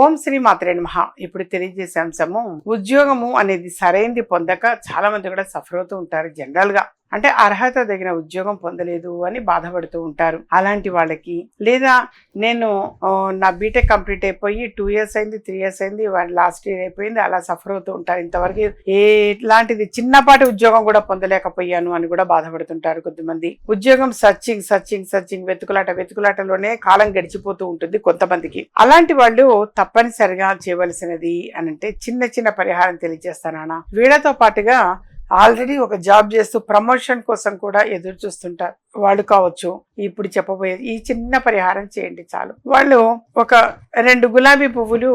ఓం శ్రీ మాత్రే నమ. ఇప్పుడు తెలియజేసే అంశము ఉద్యోగము అనేది సరైంది పొందక చాలా మంది కూడా సఫర్ అవుతూ ఉంటారు జనరల్గా. అంటే అర్హత తగిన ఉద్యోగం పొందలేదు అని బాధపడుతూ ఉంటారు. అలాంటి వాళ్ళకి లేదా నేను నా బీటెక్ కంప్లీట్ అయిపోయి టూ ఇయర్స్ అయింది త్రీ ఇయర్స్ అయింది లాస్ట్ ఇయర్ అయిపోయింది అలా సఫర్ అవుతూ ఉంటారు. ఇంతవరకు ఏ చిన్నపాటి ఉద్యోగం కూడా పొందలేకపోయాను అని కూడా బాధపడుతుంటారు కొద్దిమంది. ఉద్యోగం సర్చింగ్ సర్చింగ్ సర్చింగ్ వెతుకులాట వెతుకులాటలోనే కాలం గడిచిపోతూ ఉంటుంది కొంతమందికి. అలాంటి వాళ్ళు తప్పనిసరిగా చేయవలసినది అని అంటే చిన్న చిన్న పరిహారం తెలియజేస్తానా వీళ్ళతో పాటుగా ఆల్రెడీ ఒక జాబ్ చేస్తూ ప్రమోషన్ కోసం కూడా ఎదురు చూస్తుంటారు వాళ్ళు కావచ్చు. ఇప్పుడు చెప్పబోయేది ఈ చిన్న పరిహారం చేయండి చాలు. వాళ్ళు ఒక రెండు గులాబీ పువ్వులు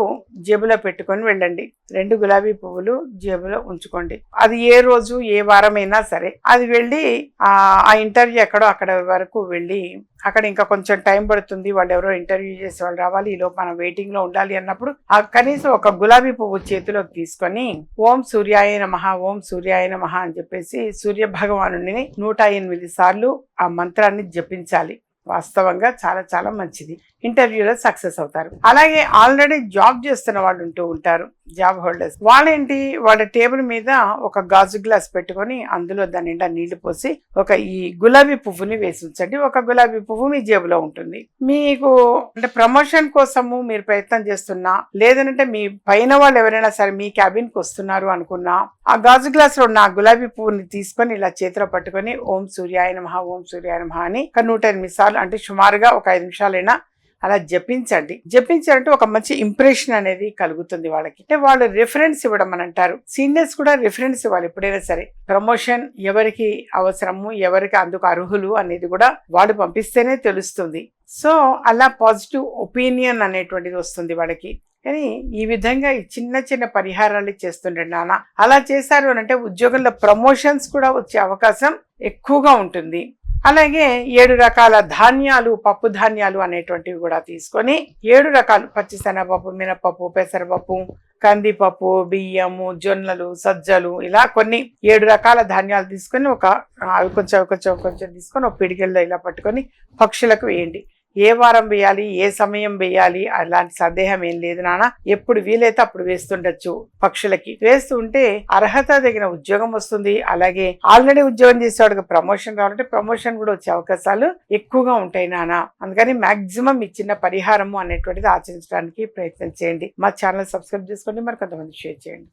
జేబులో పెట్టుకొని వెళ్ళండి. రెండు గులాబీ పువ్వులు జేబులో ఉంచుకోండి. అది ఏ రోజు ఏ వారమైనా సరే. అది వెళ్ళి ఆ ఇంటర్వ్యూ ఎక్కడో అక్కడ వరకు వెళ్ళి అక్కడ ఇంకా కొంచెం టైం పడుతుంది. వాళ్ళు ఎవరో ఇంటర్వ్యూ చేసే వాళ్ళు రావాలి. ఈలో మనం వెయిటింగ్లో ఉండాలి అన్నప్పుడు ఆ కనీసం ఒక గులాబీ పువ్వు చేతిలోకి తీసుకొని ఓం సూర్యాయ మహా ఓం సూర్యాయ మహా అని చెప్పేసి సూర్య భగవానుడిని నూట ఎనిమిది సార్లు ఆ మంత్రాన్ని జపించాలి. వాస్తవంగా చాలా చాలా మంచిది. ఇంటర్వ్యూలో సక్సెస్ అవుతారు. అలాగే ఆల్రెడీ జాబ్ చేస్తున్న వాళ్ళు ఉంటూ ఉంటారు జాబ్ హోల్డర్స్. వాళ్ళేంటి? వాళ్ళ టేబుల్ మీద ఒక గాజు గ్లాస్ పెట్టుకొని అందులో దాని నిండా నీళ్ళు పోసి ఒక ఈ గులాబీ పువ్వుని వేసి ఉంచండి ఒక గులాబీ పువ్వు మీ జేబులో ఉంటుంది. మీకు అంటే ప్రమోషన్ కోసము మీరు ప్రయత్నం చేస్తున్నా లేదంటే మీ పైన వాళ్ళు ఎవరైనా సరే మీ క్యాబిన్కి వస్తున్నారు అనుకున్నా ఆ గాజు గ్లాస్లో ఉన్న ఆ గులాబీ పువ్వుని తీసుకొని ఇలా చేతిలో పట్టుకొని ఓం సూర్యాయనమహ ఓం సూర్యాయ అని ఒక నూట ఎనిమిది సార్లు అంటే సుమారుగా ఒక ఐదు నిమిషాలైనా అలా జపించండి. జపించారంటే ఒక మంచి ఇంప్రెషన్ అనేది కలుగుతుంది వాళ్ళకి. అంటే వాళ్ళు రిఫరెన్స్ ఇవ్వడం అని అంటారు. సీనియర్స్ కూడా రిఫరెన్స్ ఇవ్వాలి ఎప్పుడైనా సరే. ప్రమోషన్ ఎవరికి అవసరము ఎవరికి అందుకు అర్హులు అనేది కూడా వాళ్ళు పంపిస్తేనే తెలుస్తుంది. సో అలా పాజిటివ్ ఒపీనియన్ అనేటువంటిది వస్తుంది వాళ్ళకి. కానీ ఈ విధంగా ఈ చిన్న చిన్న పరిహారాలు చేస్తుండే నాన్న. అలా చేశారు అని అంటే ఉద్యోగంలో ప్రమోషన్స్ కూడా వచ్చే అవకాశం ఎక్కువగా ఉంటుంది. అలాగే ఏడు రకాల ధాన్యాలు పప్పు ధాన్యాలు అనేటువంటివి కూడా తీసుకొని ఏడు రకాలు పచ్చిశనగపప్పు మినపప్పు పెసరపప్పు కందిపప్పు బియ్యము జొన్నలు సజ్జలు ఇలా కొన్ని ఏడు రకాల ధాన్యాలు తీసుకొని ఒక అవి కొంచెం కొంచెం కొంచెం తీసుకొని ఒక పిడికెళ్ళ ఇలా పట్టుకొని పక్షులకు వేయండి. ఏ వారం వేయాలి ఏ సమయం వేయాలి అలాంటి సందేహం ఏం లేదు నాన్న. ఎప్పుడు వీలైతే అప్పుడు వేస్తుండొచ్చు. పక్షులకి వేస్తూ ఉంటే అర్హత తగిన ఉద్యోగం వస్తుంది. అలాగే ఆల్రెడీ ఉద్యోగం చేసేవాడికి ప్రమోషన్ రావాలంటే ప్రమోషన్ కూడా వచ్చే అవకాశాలు ఎక్కువగా ఉంటాయి నాన్న. అందుకని మాక్సిమం ఇచ్చిన చిన్న పరిహారము అనేటువంటిది ఆచరించడానికి ప్రయత్నం చేయండి. మా ఛానల్ సబ్స్క్రైబ్ చేసుకోండి. మరి కొంతమంది షేర్ చేయండి.